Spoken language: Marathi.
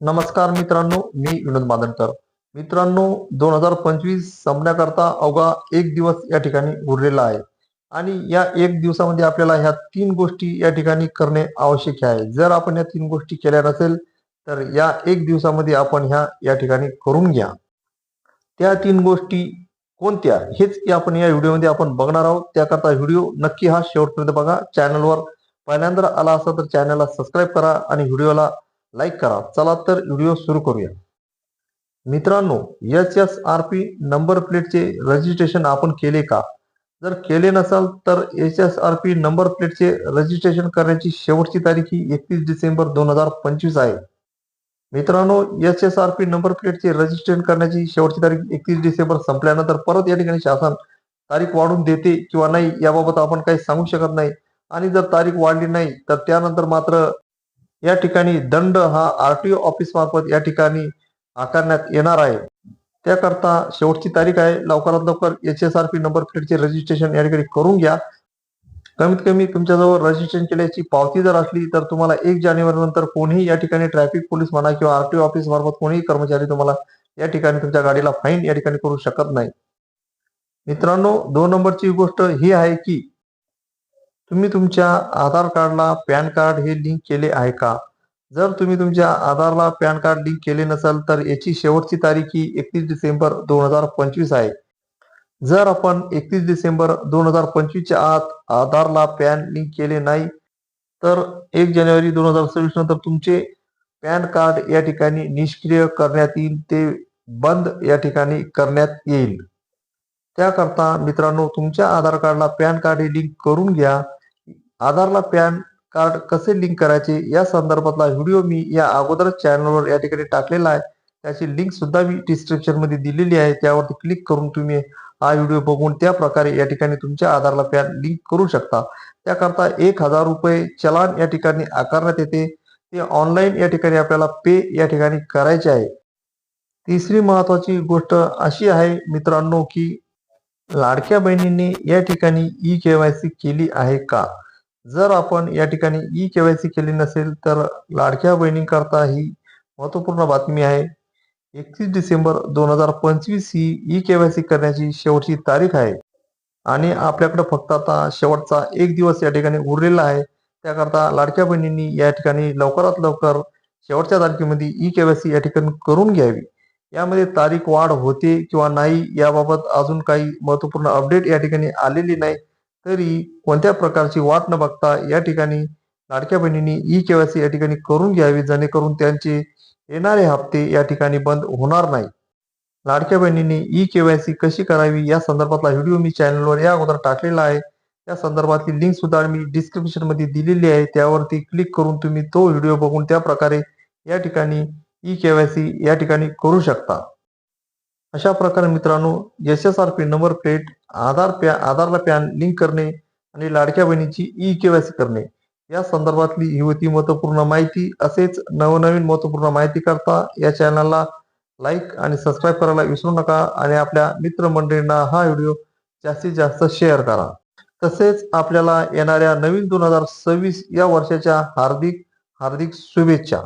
नमस्कार मित्रांनो मी विनोद मादनकर मित्रांनो दोन हजार पंचवीस संपण्याकरता अवघा एक दिवस या ठिकाणी उरलेला आहे. आणि या एक दिवसामध्ये आपल्याला ह्या तीन गोष्टी या ठिकाणी करणे आवश्यक आहे. जर आपण या तीन गोष्टी केल्या नसेल तर या एक दिवसामध्ये आपण ह्या या ठिकाणी करून घ्या. त्या तीन गोष्टी कोणत्या? हेच की आपण या व्हिडिओमध्ये आपण बघणार आहोत. त्याकरता व्हिडिओ नक्की हा शेवटपर्यंत बघा. चॅनलवर पहिल्यांदा आला असा तर चॅनलला सबस्क्राईब करा आणि व्हिडिओला लाईक करा. चला तर व्हिडिओ सुरू करूया. मित्रांनो H S R P number प्लेटचे रजिस्ट्रेशन आपण केले का? जर केले नसाल तर H S R P number प्लेटचे रजिस्ट्रेशन करण्याची शेवटची तारीख ही एकतीस डिसेंबर दोन हजार पंचवीस आहे. मित्रांनो H S R P number प्लेटचे रजिस्ट्रेशन करण्याची शेवटची तारीख एकतीस डिसेंबर संपल्यानंतर परत या ठिकाणी शासन तारीख वाढून देते किंवा नाही याबाबत आपण काही सांगू शकत नाही. आणि जर तारीख वाढली नाही तर त्यानंतर मात्र या ठिकाणी दंड हा आरटीओ ऑफिस मार्फत या ठिकाणी आकारण्यात येणार आहे. त्याकरता शेवटची तारीख आहे. लवकरात लवकर H S R P number प्लेटचे रजिस्ट्रेशन या ठिकाणी करून घ्या. कमीत कमी तुमच्याजवळ रजिस्ट्रेशन केल्याची पावती जर असली तर तुम्हाला एक जानेवारी नंतर कोणीही या ठिकाणी ट्रॅफिक पोलीस म्हणा किंवा आरटीओ ऑफिस मार्फत कोणीही कर्मचारी तुम्हाला या ठिकाणी तुमच्या गाडीला फाईन या ठिकाणी करू शकत नाही. मित्रांनो दोन नंबरची गोष्ट ही आहे की तुम्ही तुमच्या आधार कार्डला पॅन कार्ड हे लिंक केले आहे का? जर तुम्ही तुमच्या आधारला पॅन कार्ड लिंक केले नसाल तर याची शेवटची तारीख ही एकतीस डिसेंबर दोन हजार पंचवीस आहे. जर आपण एकतीस डिसेंबर दोन हजार पंचवीसच्या आत आधारला पॅन लिंक केले नाही तर एक जानेवारी दोन हजार सव्वीस नंतर तुमचे पॅन कार्ड या ठिकाणी निष्क्रिय करण्यात येईल ते बंद या ठिकाणी करण्यात येईल. त्याकरता मित्रांनो तुमच्या आधार कार्डला पॅन कार्ड हे लिंक करून घ्या. आधारला पॅन कार्ड कसे लिंक करायचे या संदर्भातला व्हिडिओ मी या अगोदरच चॅनलवर या ठिकाणी टाकलेला आहे. त्याची लिंक सुद्धा मी डिस्क्रिप्शनमध्ये दिलेली आहे. त्यावरती क्लिक करून तुम्ही हा व्हिडिओ बघून त्या प्रकारे या ठिकाणी तुमच्या आधारला पॅन लिंक करू शकता. त्याकरता एक हजार रुपये चलान या ठिकाणी आकारण्यात येते. ते ऑनलाईन या ठिकाणी आपल्याला पे या ठिकाणी करायचे आहे. तिसरी महत्वाची गोष्ट अशी आहे मित्रांनो की लाडक्या बहिणींनी या ठिकाणी ई केवायसी केली आहे का? जर आपण या ठिकाणी ई केवायसी केली नसेल तर लाडक्या बहिणींकरता ही महत्त्वपूर्ण बातमी आहे. एकतीस डिसेंबर दोन हजार पंचवीस ही ई केवायसी करण्याची शेवटची तारीख आहे. आणि आपल्याकडे फक्त आता शेवटचा एक दिवस या ठिकाणी उरलेला आहे. त्याकरता लाडक्या बहिणींनी या ठिकाणी लवकरात लवकर शेवटच्या तारखेमध्ये ई केवायसी या ठिकाणी करून घ्यावी. यामध्ये तारीख वाढ होते किंवा नाही याबाबत अजून काही महत्त्वपूर्ण अपडेट या ठिकाणी आलेली नाही. तरी कोणत्या प्रकारची वाट न बघता या ठिकाणी लाडक्या बहिणींनी ई केवायसी या ठिकाणी करून घ्यावी जेणेकरून त्यांचे येणारे हप्ते या ठिकाणी बंद होणार नाही. लाडक्या बहिणींनी ई केवायसी कशी करावी या संदर्भातला व्हिडिओ मी चॅनलवर या अगोदर टाकलेला आहे. त्या संदर्भातली लिंक सुद्धा मी डिस्क्रिप्शनमध्ये दिलेली आहे. त्यावरती क्लिक करून तुम्ही तो व्हिडिओ बघून त्या प्रकारे या ठिकाणी ई केवायसी या ठिकाणी करू शकता. अशा प्रकारे मित्रांनो S S R P number plate Aadhaar पॅ आधारला पॅन लिंक करणे आणि लाडक्या बहिणीची ई केवायसी करणे. या संदर्भातली ही होती महत्त्वपूर्ण माहिती. असेच नवनवीन महत्त्वपूर्ण माहिती करता या चॅनलला लाईक आणि सबस्क्राईब करायला विसरू नका आणि आपल्या मित्रमंडळींना हा व्हिडिओ जास्तीत जास्त शेअर करा. तसेच आपल्याला येणाऱ्या नवीन दोन हजार सव्वीस या वर्षाच्या हार्दिक हार्दिक शुभेच्छा.